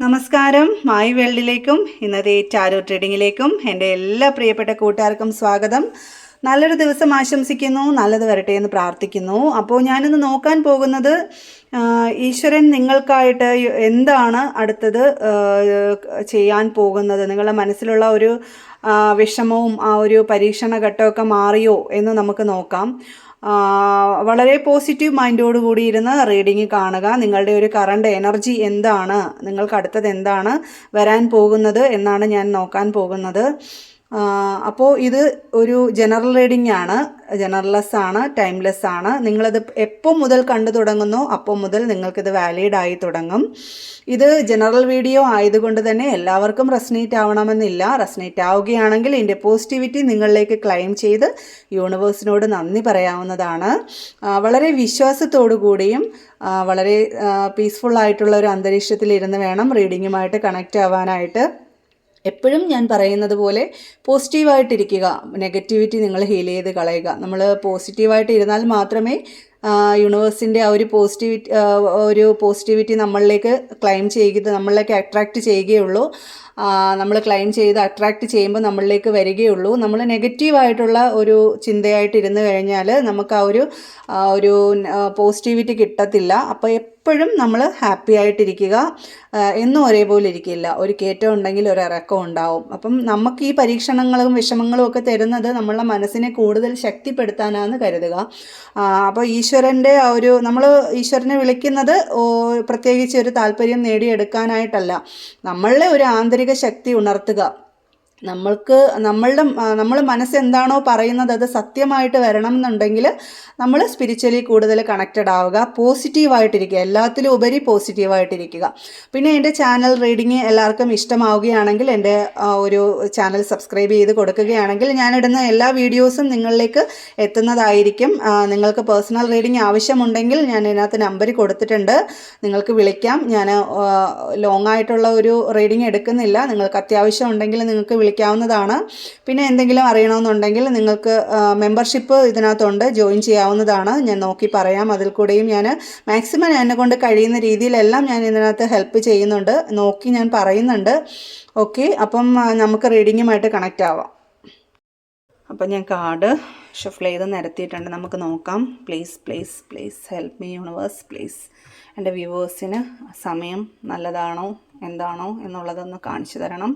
നമസ്കാരം. മായി വേൾഡിലേക്കും ഇന്നത്തെ ടാരോ ട്രേഡിങ്ങിലേക്കും എന്റെ എല്ലാ പ്രിയപ്പെട്ട കൂട്ടുകാർക്കും സ്വാഗതം. നല്ലൊരു ദിവസം ആശംസിക്കുന്നു നല്ലത് വരട്ടെ എന്ന് പ്രാർത്ഥിക്കുന്നു. അപ്പോൾ ഞാനിന്ന് നോക്കാൻ പോകുന്നത് ഈശ്വരൻ നിങ്ങൾക്കായിട്ട് എന്താണ് അടുത്തത് ചെയ്യാൻ പോകുന്നത്? നിങ്ങളുടെ മനസ്സിലുള്ള ഒരു വിഷമവും ആ ഒരു പരീക്ഷണ ഘട്ടമൊക്കെ മാറിയോ എന്ന് നമുക്ക് നോക്കാം. വളരെ പോസിറ്റീവ് മൈൻഡോട് കൂടി റീഡിങ് കാണുക. നിങ്ങളുടെ ഒരു കറണ്ട് എനർജി എന്താണ്? നിങ്ങൾക്ക് അടുത്തത് എന്താണ് വരാൻ പോകുന്നത് എന്നാണ് ഞാൻ നോക്കാൻ പോകുന്നത്. അപ്പോൾ ഇത് ഒരു ജനറൽ റീഡിംഗ് ആണ്. ജനറൽലെസ് ആണ് ടൈംലെസ് ആണ്. നിങ്ങളത് എപ്പോൾ മുതൽ കണ്ടു തുടങ്ങുന്നു അപ്പോൾ മുതൽ നിങ്ങൾക്കിത് വാലിഡ് ആയി തുടങ്ങും. ഇത് ജനറൽ വീഡിയോ ആയതുകൊണ്ട് തന്നെ എല്ലാവർക്കും റെസ്നേറ്റ് ആവണമെന്നില്ല. റെസ്നേറ്റ് ആവുകയാണെങ്കിൽ ഇതിന്റെ പോസിറ്റിവിറ്റി നിങ്ങളിലേക്ക് ക്ലെയിം ചെയ്ത് യൂണിവേഴ്സിനോട് നന്ദി പറയാവുന്നതാണ്. വളരെ വിശ്വാസത്തോടു കൂടിയും വളരെ പീസ്ഫുൾ ആയിട്ടുള്ള ഒരു അന്തരീക്ഷത്തിൽ ഇരുന്ന് വേണം റീഡിങ്ങുമായിട്ട് കണക്റ്റ് ആവാനായിട്ട്. എപ്പോഴും ഞാൻ പറയുന്നത് പോലെ പോസിറ്റീവായിട്ടിരിക്കുക നെഗറ്റിവിറ്റി നിങ്ങൾ ഹീൽ ചെയ്ത് കളയുക. നമ്മൾ പോസിറ്റീവായിട്ട് ഇരുന്നാൽ മാത്രമേ യൂണിവേഴ്സിന്റെ ആ ഒരു പോസിറ്റിവിറ്റി ഒരു പോസിറ്റിവിറ്റി നമ്മളിലേക്ക് ക്ലൈം ചെയ്യുക നമ്മളിലേക്ക് അട്രാക്റ്റ് ചെയ്യുകയുള്ളൂ. നമ്മൾ ക്ലൈം ചെയ്ത് അട്രാക്റ്റ് ചെയ്യുമ്പോൾ നമ്മളിലേക്ക് വരികയുള്ളൂ. നമ്മൾ നെഗറ്റീവായിട്ടുള്ള ഒരു ചിന്തയായിട്ട് ഇരുന്ന് കഴിഞ്ഞാൽ നമുക്ക് ആ ഒരു ഒരു പോസിറ്റിവിറ്റി കിട്ടത്തില്ല. അപ്പോൾ എപ്പോഴും നമ്മൾ ഹാപ്പി ആയിട്ടിരിക്കുക എന്നും ഒരേപോലെ ഇരിക്കില്ല. ഒരു കയറ്റം ഉണ്ടെങ്കിൽ ഒരു ഇറക്കം ഉണ്ടാവും. അപ്പം നമുക്ക് ഈ പരീക്ഷണങ്ങളും വിഷമങ്ങളും ഒക്കെ തരുന്നത് നമ്മളുടെ മനസ്സിനെ കൂടുതൽ ശക്തിപ്പെടുത്താനാണെന്ന് കരുതുക. അപ്പോൾ അപ്പോൾ ഈശ്വരന്റെ ആ ഒരു നമ്മൾ ഈശ്വരനെ വിളിക്കുന്നത് പ്രത്യേകിച്ച് ഒരു താല്പര്യം നേടിയെടുക്കാനായിട്ടല്ല. നമ്മളിലെ ഒരു ആന്തരിക ശക്തി ഉണർത്തുക. നമ്മൾക്ക് നമ്മളുടെ നമ്മൾ മനസ്സെന്താണോ പറയുന്നത് അത് സത്യമായിട്ട് വരണം എന്നുണ്ടെങ്കിൽ നമ്മൾ സ്പിരിച്വലി കൂടുതൽ കണക്റ്റഡ് ആവുക പോസിറ്റീവായിട്ടിരിക്കുക എല്ലാത്തിലും ഉപരി പോസിറ്റീവായിട്ടിരിക്കുക പിന്നെ എന്റെ ചാനൽ റീഡിങ് എല്ലാവർക്കും ഇഷ്ടമാവുകയാണെങ്കിൽ എന്റെ ഒരു ചാനൽ സബ്സ്ക്രൈബ് ചെയ്ത് കൊടുക്കുകയാണെങ്കിൽ ഞാനിടുന്ന എല്ലാ വീഡിയോസും നിങ്ങളിലേക്ക് എത്തുന്നതായിരിക്കും. നിങ്ങൾക്ക് പേഴ്സണൽ റീഡിങ് ആവശ്യമുണ്ടെങ്കിൽ ഞാൻ ഇതിനകത്ത് നമ്പർ കൊടുത്തിട്ടുണ്ട്. നിങ്ങൾക്ക് വിളിക്കാം. ഞാൻ ലോങ് ആയിട്ടുള്ള ഒരു റീഡിങ് എടുക്കുന്നില്ല. നിങ്ങൾക്ക് അത്യാവശ്യം ഉണ്ടെങ്കിൽ നിങ്ങൾക്ക് വിളിക്കാവുന്നതാണ്. പിന്നെ എന്തെങ്കിലും അറിയണമെന്നുണ്ടെങ്കിൽ നിങ്ങൾക്ക് മെമ്പർഷിപ്പ് ഇതിനകത്തുണ്ട്. ജോയിൻ ചെയ്യാവുന്നതാണ്. ഞാൻ നോക്കി പറയാം. അതിൽ കൂടെയും ഞാൻ മാക്സിമം എന്നെ കൊണ്ട് കഴിയുന്ന രീതിയിലെല്ലാം ഞാൻ ഇതിനകത്ത് ഹെൽപ്പ് ചെയ്യുന്നുണ്ട്. നോക്കി ഞാൻ പറയുന്നുണ്ട്. ഓക്കെ അപ്പം നമുക്ക് റീഡിങ്ങുമായിട്ട് കണക്റ്റ് ആവാം. അപ്പം ഞാൻ കാർഡ് ഷഫിൾ ചെയ്ത് നിരത്തിയിട്ടുണ്ട്. നമുക്ക് നോക്കാം. Please please please help me universe please എന്റെ വ്യൂവേഴ്സിന് സമയം നല്ലതാണോ? എന്താണോ? എന്നുള്ളതൊന്ന് കാണിച്ചു തരണം.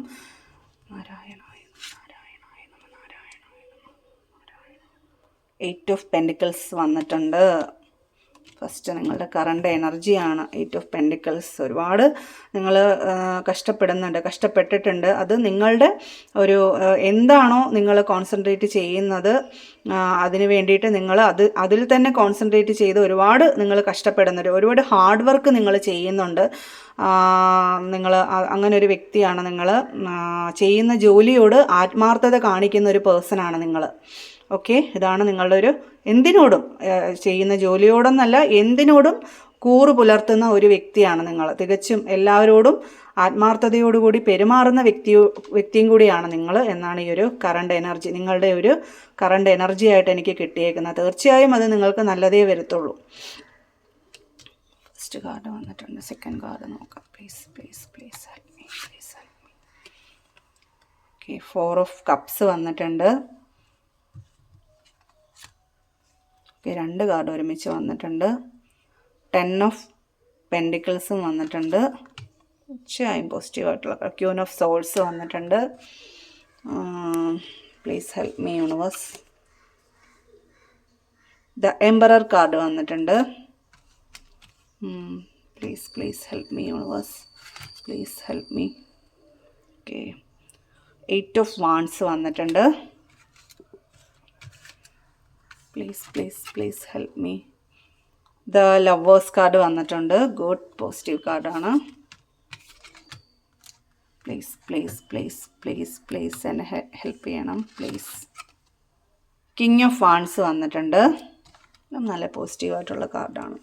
എയ്റ്റ് ഓഫ് പെൻഡിക്കിൾസ് വന്നിട്ടുണ്ട്. ഫസ്റ്റ് നിങ്ങളുടെ കറണ്ട് എനർജിയാണ് എയ്റ്റ് ഓഫ് പെൻഡിക്കിൾസ് ഒരുപാട് നിങ്ങൾ കഷ്ടപ്പെടുന്നുണ്ട് കഷ്ടപ്പെട്ടിട്ടുണ്ട്. അത് നിങ്ങളുടെ ഒരു എന്താണോ നിങ്ങൾ കോൺസെൻട്രേറ്റ് ചെയ്യുന്നത് അതിന് വേണ്ടിയിട്ട് നിങ്ങൾ അത് അതിൽ തന്നെ കോൺസെൻട്രേറ്റ് ചെയ്ത് ഒരുപാട് നിങ്ങൾ കഷ്ടപ്പെടുന്നുണ്ട്. ഒരുപാട് ഹാർഡ് വർക്ക് നിങ്ങൾ ചെയ്യുന്നുണ്ട്. നിങ്ങൾ അങ്ങനെ ഒരു വ്യക്തിയാണ് നിങ്ങൾ ചെയ്യുന്ന ജോലിയോട് ആത്മാർത്ഥത കാണിക്കുന്ന ഒരു പേഴ്സണാണ് നിങ്ങൾ. ഓക്കെ ഇതാണ് നിങ്ങളുടെ ഒരു എന്തിനോടും ചെയ്യുന്ന ജോലിയോടൊന്നല്ല എന്തിനോടും കൂറ് പുലർത്തുന്ന ഒരു വ്യക്തിയാണ് നിങ്ങൾ തികച്ചും എല്ലാവരോടും ആത്മാർത്ഥതയോടുകൂടി പെരുമാറുന്ന വ്യക്തി വ്യക്തിയും കൂടിയാണ് നിങ്ങൾ എന്നാണ് ഈ ഒരു കറണ്ട് എനർജി നിങ്ങളുടെ ഒരു കറണ്ട് എനർജി ആയിട്ട് എനിക്ക് കിട്ടിയേക്കുന്നത്. തീർച്ചയായും അത് നിങ്ങൾക്ക് നല്ലതേ വരത്തുള്ളൂ. ഫസ്റ്റ് കാർഡ് വന്നിട്ടുണ്ട്. സെക്കൻഡ് കാർഡ് നോക്കാം. Please please please me please me okay four of cups വന്നിട്ടുണ്ട്. ഓക്കെ രണ്ട് കാർഡ് ഒരുമിച്ച് വന്നിട്ടുണ്ട്. ടെൻ ഓഫ് പെൻഡിക്കിൾസും വന്നിട്ടുണ്ട്. ഉച്ചയായും പോസിറ്റീവായിട്ടുള്ള ക്യൂൻ ഓഫ് സോൾസ് വന്നിട്ടുണ്ട്. Please help me universe the emperor card വന്നിട്ടുണ്ട്. Please please help me universe please help me okay eight of wands വന്നിട്ടുണ്ട്. Please please please help me the lovers card വന്നിട്ടുണ്ട്. Good positive കാർഡാണ് please please please please please എന്നെ help ചെയ്യണം please king of wands വന്നിട്ടുണ്ട്. നല്ല പോസിറ്റീവായിട്ടുള്ള കാർഡാണ്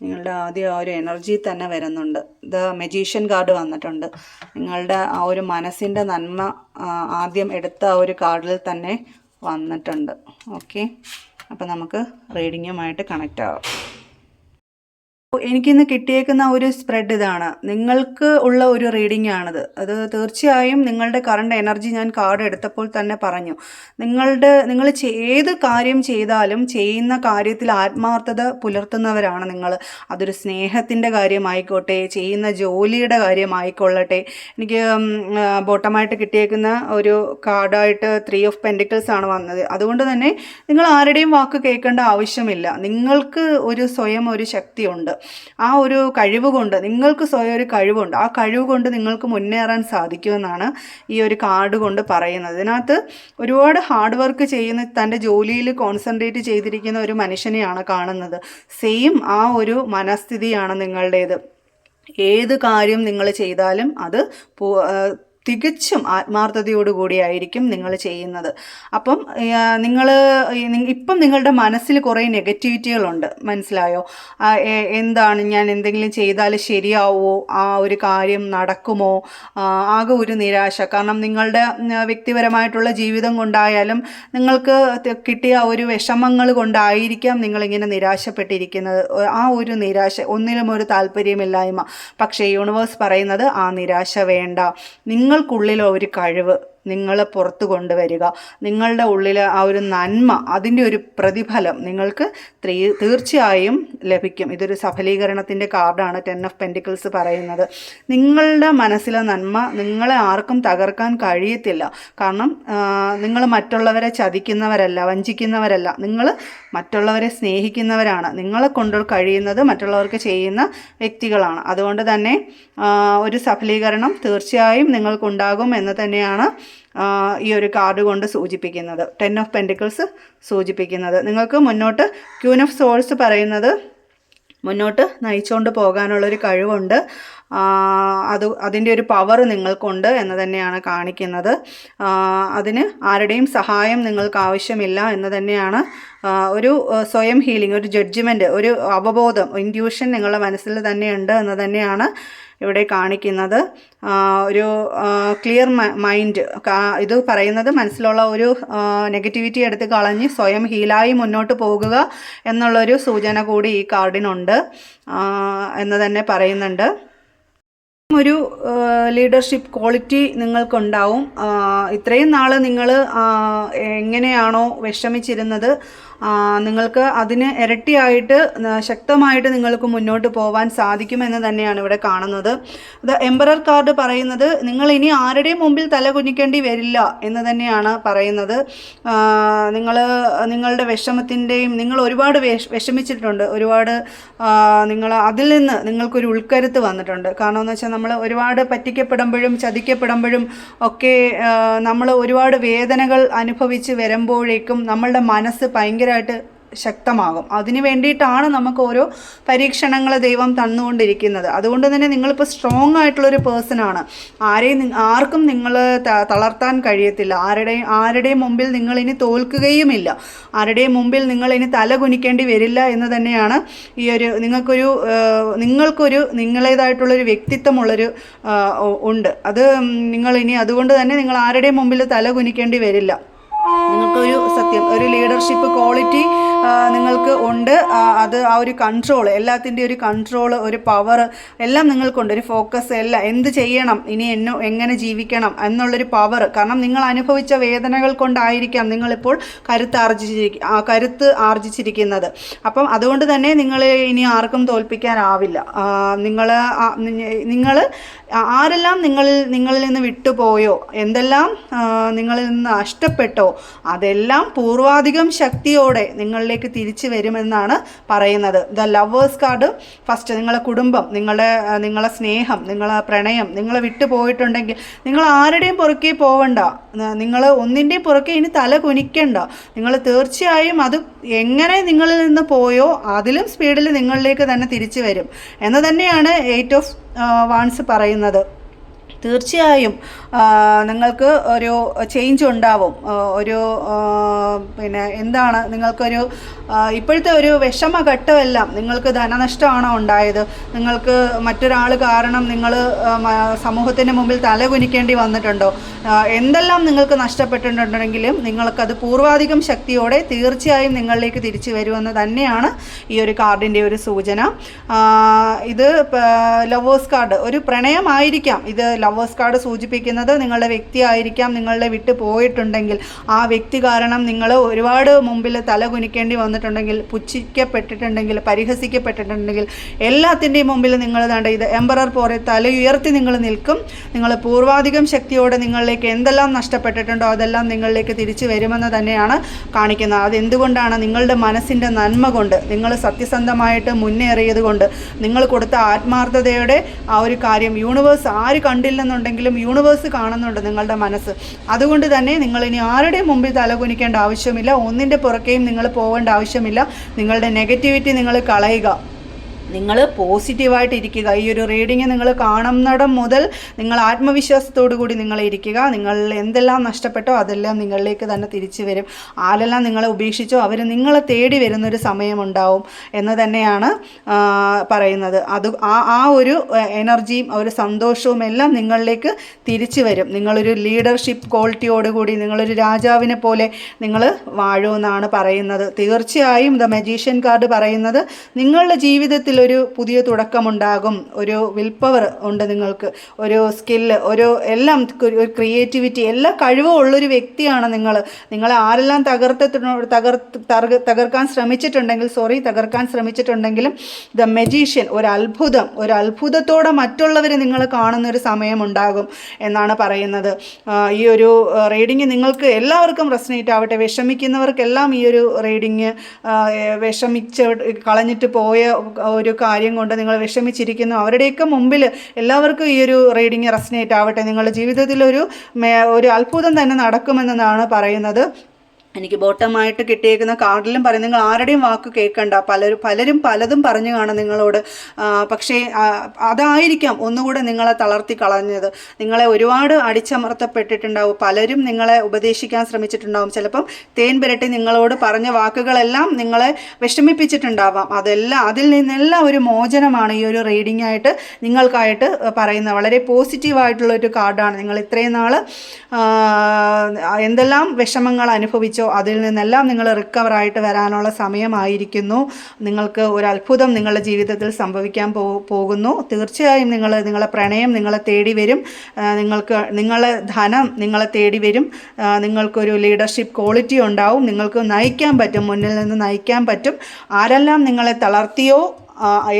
നിങ്ങളുടെ ആദ്യം ആ ഒരു എനർജി തന്നെ വരുന്നുണ്ട്. ദ മെജീഷ്യൻ കാർഡ് വന്നിട്ടുണ്ട്. നിങ്ങളുടെ ആ ഒരു മനസ്സിന്റെ നന്മ ആദ്യം എടുത്ത ആ ഒരു കാർഡിൽ തന്നെ വന്നിട്ടുണ്ട്. ഓക്കെ അപ്പോൾ നമുക്ക് റീഡിങ്ങുമായിട്ട് കണക്റ്റ് ആവാം. എനിക്കിന്ന് കിട്ടിയേക്കുന്ന ഒരു സ്പ്രെഡ് ഇതാണ്. നിങ്ങൾക്ക് ഉള്ള ഒരു റീഡിംഗ് ആണിത്. അത് തീർച്ചയായും നിങ്ങളുടെ കറണ്ട് എനർജി ഞാൻ കാർഡ് എടുത്തപ്പോൾ തന്നെ പറഞ്ഞു. നിങ്ങളുടെ നിങ്ങൾ ഏത് കാര്യം ചെയ്താലും ചെയ്യുന്ന കാര്യത്തിൽ ആത്മാർത്ഥത പുലർത്തുന്നവരാണ് നിങ്ങൾ. അതൊരു സ്നേഹത്തിന്റെ കാര്യമായിക്കോട്ടെ ചെയ്യുന്ന ജോലിയുടെ കാര്യമായിക്കൊള്ളട്ടെ. എനിക്ക് ബോട്ടമായിട്ട് കിട്ടിയേക്കുന്ന ഒരു കാർഡായിട്ട് ത്രീ ഓഫ് പെൻഡിക്കിൾസ് ആണ് വന്നത്. അതുകൊണ്ട് തന്നെ നിങ്ങൾ ആരുടെയും വാക്ക് കേൾക്കേണ്ട ആവശ്യമില്ല. നിങ്ങൾക്ക് ഒരു സ്വയം ഒരു ശക്തിയുണ്ട്. ആ ഒരു കഴിവ് കൊണ്ട് നിങ്ങൾക്ക് സ്വയം ഒരു കഴിവുണ്ട്. ആ കഴിവ് കൊണ്ട് നിങ്ങൾക്ക് മുന്നേറാൻ സാധിക്കുമെന്നാണ് ഈ ഒരു കാർഡ് കൊണ്ട് പറയുന്നത്. ഇതിനകത്ത് ഒരുപാട് ഹാർഡ് വർക്ക് ചെയ്യുന്ന തന്റെ ജോലിയിൽ കോൺസെൻട്രേറ്റ് ചെയ്തിരിക്കുന്ന ഒരു മനുഷ്യനെയാണ് കാണുന്നത്. സെയിം ആ ഒരു മനസ്ഥിതിയാണ് നിങ്ങളുടേത്. ഏത് കാര്യം നിങ്ങൾ ചെയ്താലും അത് തികച്ചും ആത്മാർത്ഥതയോടുകൂടിയായിരിക്കും നിങ്ങൾ ചെയ്യുന്നത്. അപ്പം നിങ്ങൾ ഇപ്പം നിങ്ങളുടെ മനസ്സിൽ കുറേ നെഗറ്റിവിറ്റികളുണ്ട്. മനസ്സിലായോ? എന്താണ് ഞാൻ എന്തെങ്കിലും ചെയ്താൽ ശരിയാവുമോ? ആ ഒരു കാര്യം നടക്കുമോ? ആകെ ഒരു നിരാശ. കാരണം നിങ്ങളുടെ വ്യക്തിപരമായിട്ടുള്ള ജീവിതം കൊണ്ടായാലും നിങ്ങൾക്ക് കിട്ടിയ ഒരു വിഷമങ്ങൾ കൊണ്ടായിരിക്കാം നിങ്ങളിങ്ങനെ നിരാശപ്പെട്ടിരിക്കുന്നത്. ആ ഒരു നിരാശ ഒന്നിലും ഒരു താല്പര്യമില്ലായ്മ. പക്ഷേ യൂണിവേഴ്സ് പറയുന്നത് ആ നിരാശ വേണ്ട. നിങ്ങൾക്കുള്ളിൽ ഒരു കഴിവ് നിങ്ങൾ പുറത്തു കൊണ്ടുവരിക. നിങ്ങളുടെ ഉള്ളിൽ ആ ഒരു നന്മ അതിന്റെ ഒരു പ്രതിഫലം നിങ്ങൾക്ക് തീർച്ചയായും ലഭിക്കും. ഇതൊരു സഫലീകരണത്തിന്റെ കാർഡാണ് ടെൻ ഓഫ് പെന്റിക്കിൾസ് പറയുന്നത്. നിങ്ങളുടെ മനസ്സിലെ നന്മ നിങ്ങളെ ആർക്കും തകർക്കാൻ കഴിയത്തില്ല. കാരണം നിങ്ങൾ മറ്റുള്ളവരെ ചതിക്കുന്നവരല്ല വഞ്ചിക്കുന്നവരല്ല. നിങ്ങൾ മറ്റുള്ളവരെ സ്നേഹിക്കുന്നവരാണ്. നിങ്ങളെ കൊണ്ട് കഴിയുന്നത് മറ്റുള്ളവർക്ക് ചെയ്യുന്ന വ്യക്തികളാണ്. അതുകൊണ്ട് തന്നെ ഒരു സഫലീകരണം തീർച്ചയായും നിങ്ങൾക്കുണ്ടാകും എന്ന് തന്നെയാണ് ഈ ഒരു കാർഡ് കൊണ്ട് സൂചിപ്പിക്കുന്നത്. ടെൻ ഓഫ് പെന്റിക്കിൾസ് സൂചിപ്പിക്കുന്നത്. നിങ്ങൾക്ക് മുന്നോട്ട് ക്യൂൻ ഓഫ് സോൾസ് പറയുന്നത് മുന്നോട്ട് നയിച്ചുകൊണ്ട് പോകാനുള്ളൊരു കഴിവുണ്ട്. അത് അതിന്റെ ഒരു പവർ നിങ്ങൾക്കുണ്ട് എന്ന് തന്നെയാണ് കാണിക്കുന്നത്. അതിന് ആരുടെയും സഹായം നിങ്ങൾക്ക് ആവശ്യമില്ല എന്ന് തന്നെയാണ് ഒരു സ്വയം ഹീലിംഗ് ഒരു ജഡ്ജ്മെന്റ് ഒരു അവബോധം ഇൻഡ്യൂഷൻ നിങ്ങളുടെ മനസ്സിൽ തന്നെയുണ്ട് എന്ന് തന്നെയാണ് ഇവിടെ കാണിക്കുന്നത്. ഒരു ക്ലിയർ മൈൻഡ് ഇത് പറയുന്നത് മനസ്സിലുള്ള ഒരു നെഗറ്റിവിറ്റി എടുത്ത് കളഞ്ഞ് സ്വയം ഹീലായി മുന്നോട്ട് പോകുക എന്നുള്ളൊരു സൂചന കൂടി ഈ കാർഡിനുണ്ട് എന്ന് തന്നെ പറയുന്നുണ്ട്. ഒരു ലീഡർഷിപ്പ് ക്വാളിറ്റി നിങ്ങൾക്കുണ്ടാവും. ഇത്രയും നാൾ നിങ്ങൾ എങ്ങനെയാണോ വിഷമിച്ചിരുന്നത് നിങ്ങൾക്ക് അതിന് ഇരട്ടിയായിട്ട് ശക്തമായിട്ട് നിങ്ങൾക്ക് മുന്നോട്ട് പോകാൻ സാധിക്കുമെന്ന് തന്നെയാണ് ഇവിടെ കാണുന്നത്. ദ എംബറർ കാർഡ് പറയുന്നത് നിങ്ങൾ ഇനി ആരുടെയും മുമ്പിൽ തല കുനിക്കേണ്ടി വരില്ല എന്ന് തന്നെയാണ് പറയുന്നത്. നിങ്ങൾ നിങ്ങളുടെ വിഷമത്തിന്റെയും നിങ്ങൾ ഒരുപാട് വിഷ വിഷമിച്ചിട്ടുണ്ട്. ഒരുപാട് നിങ്ങൾ അതിൽ നിന്ന് നിങ്ങൾക്കൊരു ഉൾക്കരുത്ത് വന്നിട്ടുണ്ട്. കാരണം എന്ന് വെച്ചാൽ നമ്മൾ ഒരുപാട് പറ്റിക്കപ്പെടുമ്പോഴും ചതിക്കപ്പെടുമ്പോഴും ഒക്കെ നമ്മൾ ഒരുപാട് വേദനകൾ അനുഭവിച്ച് വരുമ്പോഴേക്കും നമ്മളുടെ മനസ്സ് ഭയങ്കരമായിട്ട് ശക്തമാകും. അതിന് വേണ്ടിയിട്ടാണ് നമുക്ക് ഓരോ പരീക്ഷണങ്ങൾ ദൈവം തന്നുകൊണ്ടിരിക്കുന്നത്. അതുകൊണ്ട് തന്നെ നിങ്ങളിപ്പോൾ സ്ട്രോങ് ആയിട്ടുള്ളൊരു പേഴ്സണാണ് ആരെയും ആർക്കും നിങ്ങൾ തളർത്താൻ കഴിയത്തില്ല. ആരുടെയും ആരുടെയും മുമ്പിൽ നിങ്ങളിനി തോൽക്കുകയുമില്ല. ആരുടെയും മുമ്പിൽ നിങ്ങളിനി തല കുനിക്കേണ്ടി വരില്ല എന്ന് തന്നെയാണ് ഈ ഒരു നിങ്ങൾക്കൊരു നിങ്ങൾക്കൊരു നിങ്ങളേതായിട്ടുള്ളൊരു വ്യക്തിത്വമുള്ളൊരു ഉണ്ട്. അത് നിങ്ങളിനി അതുകൊണ്ട് തന്നെ നിങ്ങൾ ആരുടെയും മുമ്പിൽ തല കുനിക്കേണ്ടി വരില്ല. നിങ്ങൾക്കൊരു സത്യം ഒരു ലീഡർഷിപ്പ് ക്വാളിറ്റി നിങ്ങൾക്ക് ഉണ്ട്. അത് ആ ഒരു കൺട്രോൾ എല്ലാത്തിന്റെ ഒരു കൺട്രോൾ ഒരു പവർ എല്ലാം നിങ്ങൾക്കുണ്ട്. ഒരു ഫോക്കസ് എല്ലാം. എന്ത് ചെയ്യണം? ഇനി എന്നോ എങ്ങനെ ജീവിക്കണം എന്നുള്ളൊരു പവർ കാരണം നിങ്ങൾ അനുഭവിച്ച വേദനകൾ കൊണ്ടായിരിക്കാം നിങ്ങളിപ്പോൾ കരുത്ത് ആർജിച്ചിരിക്ക കരുത്ത് ആർജിച്ചിരിക്കുന്നത്. അപ്പം അതുകൊണ്ട് തന്നെ നിങ്ങൾ ഇനി ആർക്കും തോൽപ്പിക്കാനാവില്ല. നിങ്ങൾ നിങ്ങൾ ആരെല്ലാം നിങ്ങളിൽ നിങ്ങളിൽ നിന്ന് വിട്ടുപോയോ എന്തെല്ലാം നിങ്ങളിൽ നിന്ന് നഷ്ടപ്പെട്ടോ അതെല്ലാം പൂർവാധികം ശക്തിയോടെ നിങ്ങളിലേക്ക് തിരിച്ചു വരുമെന്നാണ് പറയുന്നത്. ദ ലവേഴ്സ് കാർഡ് ഫസ്റ്റ് നിങ്ങളെ കുടുംബം നിങ്ങളുടെ നിങ്ങളെ സ്നേഹം നിങ്ങളെ പ്രണയം നിങ്ങളെ വിട്ടുപോയിട്ടുണ്ടെങ്കിൽ നിങ്ങൾ ആരുടെയും പുറകെ പോവണ്ട. നിങ്ങൾ ഒന്നിന്റെയും പുറകെ ഇനി തല കുനിക്കണ്ട. നിങ്ങൾ തീർച്ചയായും അത് എങ്ങനെ നിങ്ങളിൽ നിന്ന് പോയോ അതിലും സ്പീഡിൽ നിങ്ങളിലേക്ക് തന്നെ തിരിച്ചു വരും. എന്ന് തന്നെയാണ് എയ്റ്റ് ഓഫ് വാൺസ് പറയുന്നത്. തീർച്ചയായും നിങ്ങൾക്ക് ഒരു ചേഞ്ച് ഉണ്ടാവും. ഒരു പിന്നെ എന്താണ് നിങ്ങൾക്കൊരു ഇപ്പോഴത്തെ ഒരു വിഷമഘട്ടമെല്ലാം നിങ്ങൾക്ക് ധനനഷ്ടമാണോ ഉണ്ടായത്? നിങ്ങൾക്ക് മറ്റൊരാൾ കാരണം നിങ്ങൾ സമൂഹത്തിന്റെ മുമ്പിൽ തലകുനിക്കേണ്ടി വന്നിട്ടുണ്ടോ? എന്തെല്ലാം നിങ്ങൾക്ക് നഷ്ടപ്പെട്ടിട്ടുണ്ടെങ്കിലും നിങ്ങൾക്കത് പൂർവാധികം ശക്തിയോടെ തീർച്ചയായും നിങ്ങളിലേക്ക് തിരിച്ചു വരുമെന്ന് തന്നെയാണ് ഈ ഒരു കാർഡിന്റെ ഒരു സൂചന. ഇത് ലവേഴ്സ് കാർഡ് ഒരു പ്രണയമായിരിക്കാം. ഇത് ലവേഴ്സ് കാർഡ് സൂചിപ്പിക്കുന്നത് നിങ്ങളുടെ വ്യക്തി ആയിരിക്കാം നിങ്ങളുടെ വിട്ട് പോയിട്ടുണ്ടെങ്കിൽ. ആ വ്യക്തി കാരണം നിങ്ങൾ ഒരുപാട് മുമ്പിൽ തല കുനിക്കേണ്ടി വന്നിട്ടുണ്ടെങ്കിൽ പുച്ഛിക്കപ്പെട്ടിട്ടുണ്ടെങ്കിൽ പരിഹസിക്കപ്പെട്ടിട്ടുണ്ടെങ്കിൽ എല്ലാത്തിന്റെയും മുമ്പിൽ നിങ്ങൾ വേണ്ട ഇത് എംബറർ പോലെ തല ഉയർത്തി നിങ്ങൾ നിൽക്കും. നിങ്ങൾ പൂർവാധികം ശക്തിയോടെ നിങ്ങളിലേക്ക് എന്തെല്ലാം നഷ്ടപ്പെട്ടിട്ടുണ്ടോ അതെല്ലാം നിങ്ങളിലേക്ക് തിരിച്ചു വരുമെന്ന് തന്നെയാണ് കാണിക്കുന്നത്. അതെന്തുകൊണ്ടാണ് നിങ്ങളുടെ മനസ്സിന്റെ നന്മ കൊണ്ട് നിങ്ങൾ സത്യസന്ധമായിട്ട് മുന്നേറിയത് കൊണ്ട് നിങ്ങൾ കൊടുത്ത ആത്മാർത്ഥതയുടെ ആ ഒരു കാര്യം യൂണിവേഴ്സ് ആര് കണ്ടില്ലെന്നുണ്ടെങ്കിലും യൂണിവേഴ്സ് കാണുന്നുണ്ട് നിങ്ങളുടെ മനസ്സ്. അതുകൊണ്ട് തന്നെ നിങ്ങൾ ഇനി ആരുടെയും മുമ്പിൽ തലകുനിക്കേണ്ട ആവശ്യമില്ല. ഒന്നിന്റെ പുറക്കെയും നിങ്ങൾ പോകേണ്ട ആവശ്യമില്ല. നിങ്ങളുടെ നെഗറ്റിവിറ്റി നിങ്ങൾ കളയുക. നിങ്ങൾ പോസിറ്റീവായിട്ട് ഇരിക്കുക. ഈ ഒരു റീഡിങ് നിങ്ങൾ കാണുന്നിടം മുതൽ നിങ്ങൾ ആത്മവിശ്വാസത്തോടു കൂടി നിങ്ങൾ ഇരിക്കുക. നിങ്ങൾ എന്തെല്ലാം നഷ്ടപ്പെട്ടോ അതെല്ലാം നിങ്ങളിലേക്ക് തന്നെ തിരിച്ചു വരും. ആരെല്ലാം നിങ്ങളെ ഉപേക്ഷിച്ചോ അവർ നിങ്ങളെ തേടി വരുന്നൊരു സമയമുണ്ടാവും എന്ന് തന്നെയാണ് പറയുന്നത്. അത് ആ ആ ഒരു എനർജിയും ഒരു സന്തോഷവും എല്ലാം നിങ്ങളിലേക്ക് തിരിച്ചു വരും. നിങ്ങളൊരു ലീഡർഷിപ്പ് ക്വാളിറ്റിയോടുകൂടി നിങ്ങളൊരു രാജാവിനെ പോലെ നിങ്ങൾ വാഴുമെന്നാണ് പറയുന്നത്. തീർച്ചയായും ദ മജീഷ്യൻ കാർഡ് പറയുന്നത് നിങ്ങളുടെ ജീവിതത്തിൽ ഒരു പുതിയ തുടക്കമുണ്ടാകും. ഒരു വിൽ പവർ ഉണ്ട് നിങ്ങൾക്ക്. ഒരു സ്കില്ല് ഒരു എല്ലാം ഒരു ക്രിയേറ്റിവിറ്റി എല്ലാ കഴിവും ഉള്ളൊരു വ്യക്തിയാണ് നിങ്ങൾ നിങ്ങളെ ആരെല്ലാം തകർത്ത് തകർ- തകർക്കാൻ ശ്രമിച്ചിട്ടുണ്ടെങ്കിൽ സോറി തകർക്കാൻ ശ്രമിച്ചിട്ടുണ്ടെങ്കിലും ദ മെജീഷ്യൻ ഒരു അത്ഭുതം ഒരു അത്ഭുതത്തോടെ മറ്റുള്ളവരെ നിങ്ങൾ കാണുന്ന ഒരു സമയമുണ്ടാകും എന്നാണ് പറയുന്നത്. ഈ ഒരു റീഡിങ് നിങ്ങൾക്ക് എല്ലാവർക്കും റെസനേറ്റ് ആവട്ടെ. വിഷമിക്കുന്നവർക്കെല്ലാം ഈ ഒരു റീഡിങ് വിഷമിച്ച് കളഞ്ഞിട്ട് പോയ ഒരു കാര്യം കൊണ്ട് നിങ്ങൾ വിഷമിച്ചിരിക്കുന്നു. അവരുടെയൊക്കെ മുമ്പിൽ എല്ലാവർക്കും ഈ ഒരു റീഡിങ് റെസനേറ്റ് ആവട്ടെ. നിങ്ങളുടെ ജീവിതത്തിൽ ഒരു ഒരു അത്ഭുതം തന്നെ നടക്കുമെന്നാണ് പറയുന്നത്. എനിക്ക് ബോട്ടമായിട്ട് കിട്ടിയേക്കുന്ന കാർഡിലും പറയും നിങ്ങൾ ആരുടെയും വാക്ക് കേൾക്കണ്ട. പലരും പലരും പലതും പറഞ്ഞു കാണും നിങ്ങളോട്. പക്ഷേ അതായിരിക്കാം ഒന്നുകൂടെ നിങ്ങളെ തളർത്തി കളഞ്ഞത്. നിങ്ങളെ ഒരുപാട് അടിച്ചമർത്തപ്പെട്ടിട്ടുണ്ടാവും. പലരും നിങ്ങളെ ഉപദേശിക്കാൻ ശ്രമിച്ചിട്ടുണ്ടാവും. ചിലപ്പം തേൻ പുരട്ടി നിങ്ങളോട് പറഞ്ഞ വാക്കുകളെല്ലാം നിങ്ങളെ വിഷമിപ്പിച്ചിട്ടുണ്ടാവാം. അതെല്ലാം അതിൽ നിന്നെല്ലാം ഒരു മോചനമാണ് ഈ ഒരു റീഡിംഗ് ആയിട്ട് നിങ്ങൾക്കായിട്ട് പറയുന്നത്. വളരെ പോസിറ്റീവായിട്ടുള്ള ഒരു കാർഡാണ്. നിങ്ങൾ ഇത്രയും നാൾ എന്തെല്ലാം വിഷമങ്ങൾ അനുഭവിച്ചോ അതിൽ നിന്നെല്ലാം നിങ്ങൾ റിക്കവറായിട്ട് വരാനുള്ള സമയമായിരിക്കുന്നു. നിങ്ങൾക്ക് ഒരു അത്ഭുതം നിങ്ങളുടെ ജീവിതത്തിൽ സംഭവിക്കാൻ പോകുന്നു. തീർച്ചയായും നിങ്ങൾ നിങ്ങളെ പ്രണയം നിങ്ങളെ തേടി വരും. നിങ്ങൾക്ക് നിങ്ങളെ ധനം നിങ്ങളെ തേടി വരും. നിങ്ങൾക്കൊരു ലീഡർഷിപ്പ് ക്വാളിറ്റി ഉണ്ടാവും. നിങ്ങൾക്ക് നയിക്കാൻ പറ്റും മുന്നിൽ നിന്ന് നയിക്കാൻ പറ്റും. ആരെല്ലാം നിങ്ങളെ തളർത്തിയോ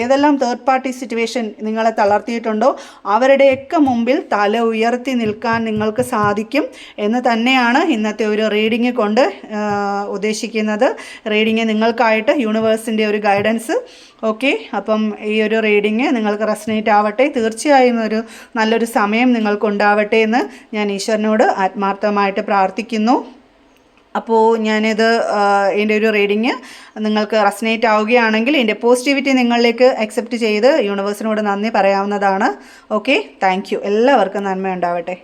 ഏതെല്ലാം തേർഡ് പാർട്ടി സിറ്റുവേഷൻ നിങ്ങളെ തളർത്തിയിട്ടുണ്ടോ അവരുടെയൊക്കെ മുമ്പിൽ തല ഉയർത്തി നിൽക്കാൻ നിങ്ങൾക്ക് സാധിക്കും എന്ന് തന്നെയാണ് ഇന്നത്തെ ഒരു റീഡിങ് കൊണ്ട് ഉദ്ദേശിക്കുന്നത്. റീഡിങ് നിങ്ങൾക്കായിട്ട് യൂണിവേഴ്സിന്റെ ഒരു ഗൈഡൻസ് ഓക്കെ അപ്പം ഈ ഒരു റീഡിങ് നിങ്ങൾക്ക് റെസനേറ്റ് ആവട്ടെ. തീർച്ചയായും ഒരു നല്ലൊരു സമയം നിങ്ങൾക്കുണ്ടാവട്ടെ എന്ന് ഞാൻ ഈശ്വരനോട് ആത്മാർത്ഥമായിട്ട് പ്രാർത്ഥിക്കുന്നു. അപ്പോൾ ഞാനിത് എന്റെ ഒരു റീഡിങ് നിങ്ങൾക്ക് റെസനേറ്റ് ആവുകയാണെങ്കിൽ എന്റെ പോസിറ്റിവിറ്റി നിങ്ങളിലേക്ക് അക്സെപ്റ്റ് ചെയ്ത് യൂണിവേഴ്സിനോട് നന്ദി പറയാവുന്നതാണ്. ഓക്കെ താങ്ക് എല്ലാവർക്കും നന്മ ഉണ്ടാവട്ടെ